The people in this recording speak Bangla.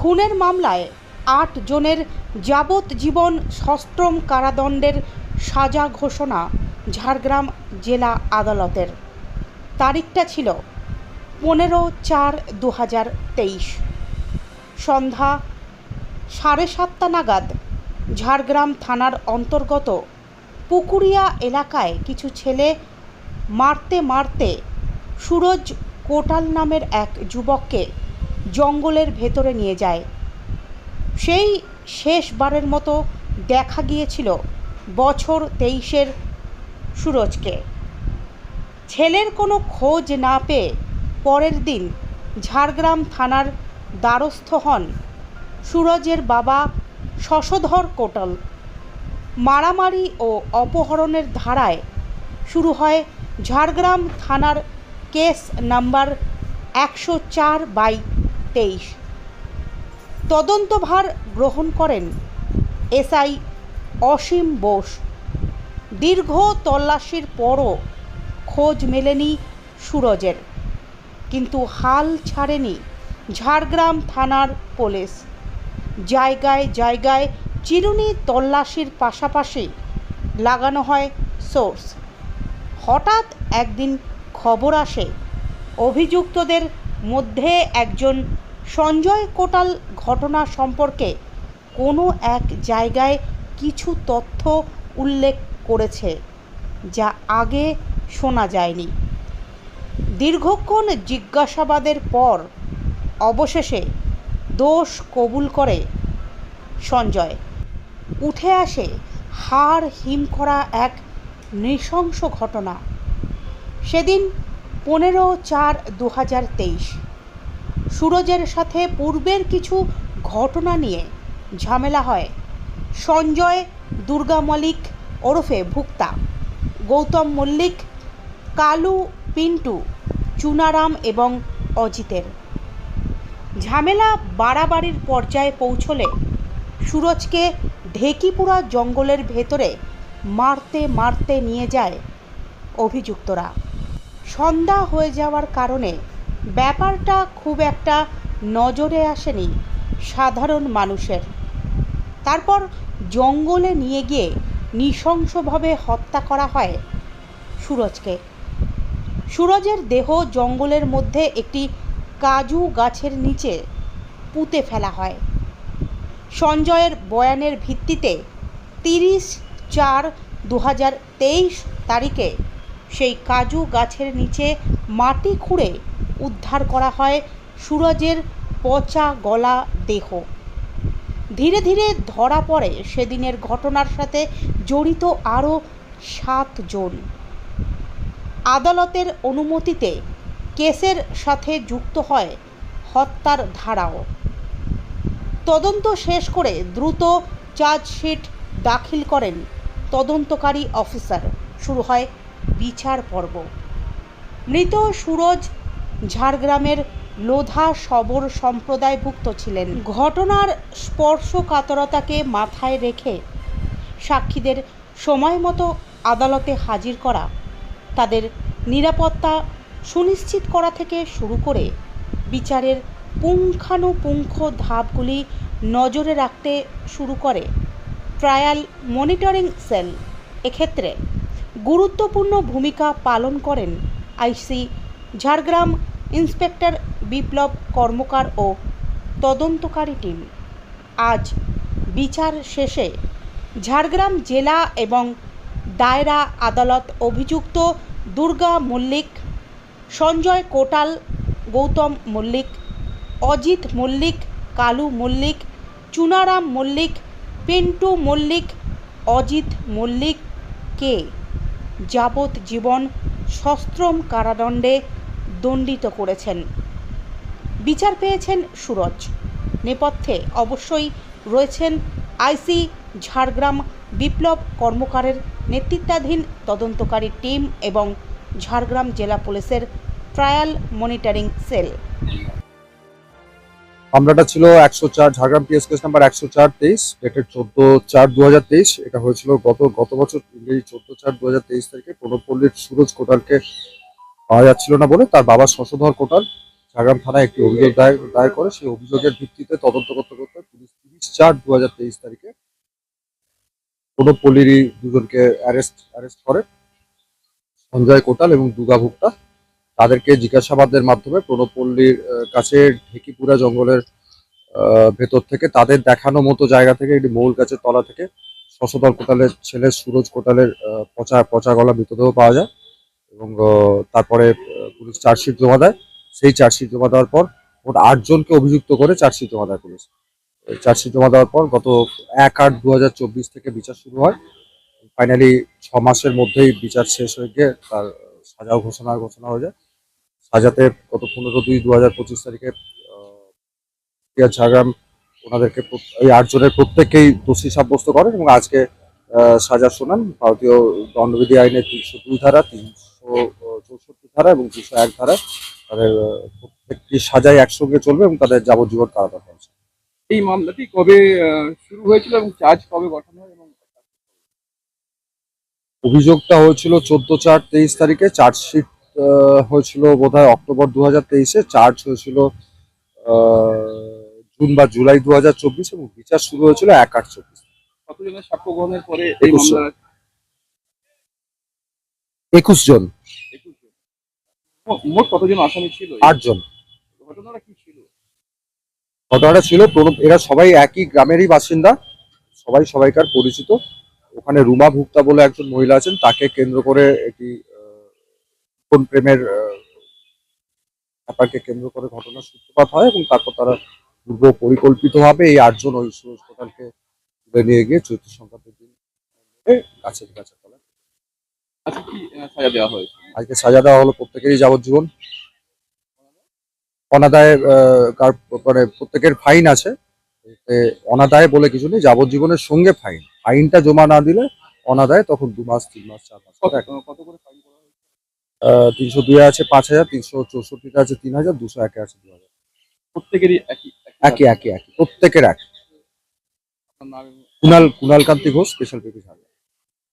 খুনের মামলায় আট জনের যাবজ্জীবন সশ্রম কারাদণ্ডের সাজা ঘোষণা ঝাড়গ্রাম জেলা আদালতের। তারিখটা ছিল পনেরো চার দু হাজার তেইশ। সন্ধ্যা সাড়ে সাতটা নাগাদ ঝাড়গ্রাম থানার অন্তর্গত পুকুরিয়া এলাকায় কিছু ছেলে মারতে মারতে সুরজ কোটাল নামের এক যুবককে জঙ্গলের ভেতরে নিয়ে যায়। সেই শেষবারের মতো দেখা গিয়েছিল বছর তেইশের সুরজকে। ছেলের কোনো খোঁজ না পেয়ে পরের দিন ঝাড়গ্রাম থানার দ্বারস্থ হন সুরজের বাবা শশধর কোটাল। মারামারি ও অপহরণের ধারায় শুরু হয় ঝাড়গ্রাম থানার কেস নাম্বার একশো চার বাই তেইশ। তদন্তভার গ্রহণ করেন এসআই অসীম বোস। দীর্ঘ তল্লাশির পরও খোঁজ মেলেনি সুরজের, কিন্তু হাল ছাড়েনি ঝাড়গ্রাম থানার পুলিশ। জায়গায় জায়গায় চিরুনি তল্লাশির পাশাপাশি লাগানো হয় সোর্স। হঠাৎ একদিন খবর আসে, অভিযুক্তদের মধ্যে একজন সঞ্জয় কোটাল ঘটনা সম্পর্কে কোনো এক জায়গায় কিছু তথ্য উল্লেখ করেছে যা আগে শোনা যায়নি। দীর্ঘক্ষণ জিজ্ঞাসাবাদের পর অবশেষে দোষ কবুল করে সঞ্জয়। উঠে আসে হাড় হিম করা এক নৃশংস ঘটনা। সেদিন পনেরো চার দু হাজার তেইশ। সুরজের সাথে পূর্বের কিছু ঘটনা নিয়ে ঝামেলা হয়। সঞ্জয়, দুর্গা মল্লিক ওরফে ভুক্তা, গৌতম মল্লিক, কালু, পিন্টু, চুনারাম এবং অজিতের। ঝামেলা বাড়াবাড়ির পর্যায়ে পৌঁছলে সুরজকে ঢেকিপুরা জঙ্গলের ভেতরে মারতে মারতে নিয়ে যায় অভিযুক্তরা। সন্ধ্যা হয়ে যাওয়ার কারণে ব্যাপারটা খুব একটা নজরে আসেনি সাধারণ মানুষের। তারপর জঙ্গলে নিয়ে গিয়ে নৃশংসভাবে হত্যা করা হয় সুরজকে। সুরজের দেহ জঙ্গলের মধ্যে একটি কাজু গাছের নিচে পুঁতে ফেলা হয়। সঞ্জয়ের বয়ানের ভিত্তিতে তিরিশ চার দু তেইশ তারিখে সেই কাজু গাছের নিচে মাটি খুঁড়ে উদ্ধার করা হয় সুরজের পচা গলা দেহ। ধীরে ধীরে ধরা পড়ে সেদিনের ঘটনার সাথে জড়িত আরও সাতজন আদালতের অনুমতিতে কেসের সাথে যুক্ত হয় হত্যার ধারাও। তদন্ত শেষ করে দ্রুত চার্জশিট দাখিল করেন তদন্তকারী অফিসার। শুরু হয় বিচার পর্ব। মৃত সুরজ ঝাড়গ্রামের লোধা সবর সম্প্রদায়ভুক্ত ছিলেন। ঘটনার স্পর্শকাতরতাকে মাথায় রেখে সাক্ষীদের সময় মতো আদালতে হাজির করা, তাদের নিরাপত্তা সুনিশ্চিত করা থেকে শুরু করে বিচারের পুঙ্খানুপুঙ্খ ধাপগুলি নজরে রাখতে শুরু করে। ট্রায়াল মনিটরিং সেল এক্ষেত্রে গুরুত্বপূর্ণ ভূমিকা পালন করেন আইসি ঝাড়গ্রাম ইন্সপেক্টর বিপ্লব কর্মকার ও তদন্তকারী টিম। আজ বিচার শেষে ঝাড়গ্রাম জেলা এবং দায়রা আদালত অভিযুক্ত দুর্গা মল্লিক, সঞ্জয় কোটাল, গৌতম মল্লিক, অজিত মল্লিক, কালু মল্লিক, চুনারাম মল্লিক, পিন্টু মল্লিক, অজিত মল্লিককে যাবজ্জীবন সশ্রম কারাদণ্ডে দণ্ডিত করেছেন। বিচার পেয়েছেন সুরজ। নেপথ্যে অবশ্যই রয়েছেন আইসি ঝাড়গ্রাম বিপ্লব কর্মকারের নেতৃত্বাধীন তদন্তকারী টিম এবং ঝাড়গ্রাম জেলা পুলিশের ট্রায়াল মনিটরিং সেল। মামলাটা ছিল একশো চার, ঝাড়গ্রাম পিএস কেস নাম্বার একশো চার তেইশ ডেটেড চোদ্দ চার দু হাজার তেইশ। এটা হয়েছিল গত গত বছর চোদ্দ চার দু হাজার তেইশ তারিখে প্রণবপল্লীর সুরজ কোটালকে পাওয়া যাচ্ছিল না বলে তার বাবা শশধর কোটাল ঝাড়গ্রাম থানায় একটি অভিযোগ দায়ের করে। সেই অভিযোগের ভিত্তিতে তদন্ত করতে করতে পুলিশ তিরিশ চার দু হাজার তেইশ তারিখে কোনো পল্লীরই দুজনকে অ্যারেস্ট অ্যারেস্ট করে। সঞ্জয় কোটাল এবং দুর্গা ভুক্তা তাদেরকে জিজ্ঞাসাবাদের মাধ্যমে প্রণবপল্লীর কাছে ঢেকিপুরা জঙ্গলের ভেতর থেকে তাদের দেখানো মতো জায়গা থেকে একটি মৌল গাছের তলা থেকে শশধর কোটালের ছেলে সুরজ কোটালের পচা পচা গলা মৃতদেহ পাওয়া যায়। এবং তারপরে পুলিশ চার্জশিট জমা দেয়। সেই চার্জশিট জমা দেওয়ার পর মোট আটজনকে অভিযুক্ত করে চার্জশিট জমা দেয় পুলিশ। চার্জশিট জমা দেওয়ার পর গত এক আট দু থেকে বিচার শুরু হয়। ফাইনালি ছ মাসের মধ্যেই বিচার শেষ হয়ে গিয়ে তার সাজাও ঘোষণা ঘোষণা হয়ে যায়। সাজাতে গত পনেরো দুই দু হাজার পঁচিশ তারিখে ঝাড়গ্রাম ওনাদেরকে এই আটজনের প্রত্যেককেই দোষী সাব্যস্ত করেন এবং আজকে সাজা শোনান। ভারতীয় দণ্ডবিধি আইনের তিনশো দুই ধারা তিনশো চৌষট্টি ধারা এবং দুশো এক ধারায় তাদের প্রত্যেকটি সাজাই একসঙ্গে চলবে এবং তাদের যাবজ্জীবন কারাদণ্ড আছে এই মামলাটি কবে শুরু হয়েছিল এবং চার্জ কবে গঠন হয় এবং অভিযোগটা হয়েছিল চোদ্দ চার তেইশ তারিখে চার্জশিট হয়েছিল বোধ হয় অক্টোবর দু হাজার তেইশে চার্জ হয়েছিল জুন বা জুলাই দু হাজার চব্বিশ এবং বিচার শুরু হয়েছিল এক আট চব্বিশ। কতজনের সাক্ষ্য গ্রহণের পরে এই মামলা একুশ জন। মোট কতজন আসামি ছিল? ঘটনাটা কি ছিল? ঘটনাটা ছিল এরা সবাই একই গ্রামেরই বাসিন্দা সবাই সবাইকার পরিচিত। ওখানে রুমা ভুক্তা বলে একজন মহিলা আছেন তাকে কেন্দ্র করে একটি আহ, কোন প্রেমের ব্যাপারকে কেন্দ্র করে ঘটনার সূত্রপাত হয় এবং তারপর তারা পূর্ব পরিকল্পিতভাবে এই আটজন ওই সুরজ কোটালকে তুলে নিয়ে গিয়ে চৈত্র সংক্রান্তির দিন গাছের গাছের তলায় আচ্ছা কি আহ, সাজা দেওয়া হয়েছে আজকে সাজা দেওয়া হলো প্রত্যেকেরই যাবজ্জীবন। অনাদায় মানে প্রত্যেকের ফাইন আছে। অনাদায় বলে কিছু নেই যাবজ্জীবনের সঙ্গে ফাইন। ফাইনটা জমা না দিলে অনাদায় তখন দু মাস তিন মাস চার মাস। তিনশো দুই আছে পাঁচ হাজার তিনশো চৌষট্টিতে আছে তিন হাজার দুশো একে আছে দু হাজার। প্রত্যেকেরই একই একই একই একই প্রত্যেকের এক। আপনার নাম? এবং- কুনাল কুনাল কান্তি ঘোষ স্পেশাল পেপি